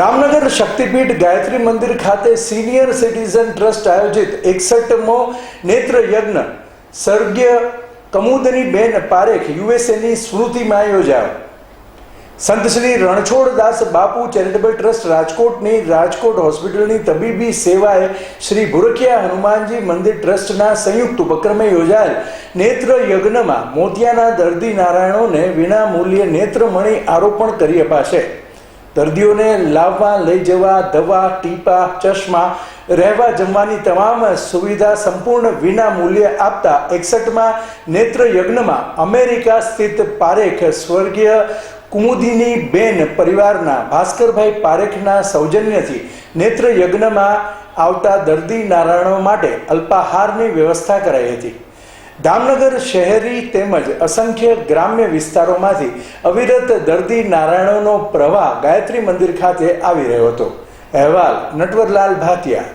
દામનગર શક્તિપીઠ ગાયત્રી મંદિર ખાતે senior citizen trust આયોજિત એકસઠમો નેત્ર યજ્ઞ સ્વર્ગીય કમુદની બેન પારેખ યુએસએની સ્મૃતિમાં યોજાયો. સંત શ્રી રણછોડદાસ બાપુ ચેરિટેબલ ટ્રસ્ટ રાજકોટની રાજકોટ હોસ્પિટલની તબીબી સેવાએ શ્રી ભુરખિયા હનુમાનજી મંદિર ટ્રસ્ટના સંયુક્ત ઉપક્રમે યોજાયેલ નેત્ર યજ્ઞમાં મોતિયાના દર્દી નારાયણોને વિના મૂલ્યે નેત્રમણી આરોપણ કરી અપાશે. દર્દીઓને લાવવા, લઈ જવા, દવા, ટીપા, ચશ્મા, રહેવા જમવાની તમામ સુવિધા સંપૂર્ણ વિના મૂલ્યે આપતા એકસઠમાં નેત્ર યજ્ઞમાં અમેરિકા સ્થિત પારેખ સ્વર્ગીય કુમુદિની બેન પરિવારના ભાસ્કરભાઈ પારેખના સૌજન્યથી નેત્ર યજ્ઞમાં આવતા દર્દી નારાયણો માટે અલ્પાહારની વ્યવસ્થા કરાઈ હતી. દામનગર શહેરી તેમજ અસંખ્ય ગ્રામ્ય વિસ્તારોમાંથી અવિરત દર્દી નારાયણોનો પ્રવાહ ગાયત્રી મંદિર ખાતે આવી રહ્યો હતો. અહેવાલ નટવરલાલ ભાતિયા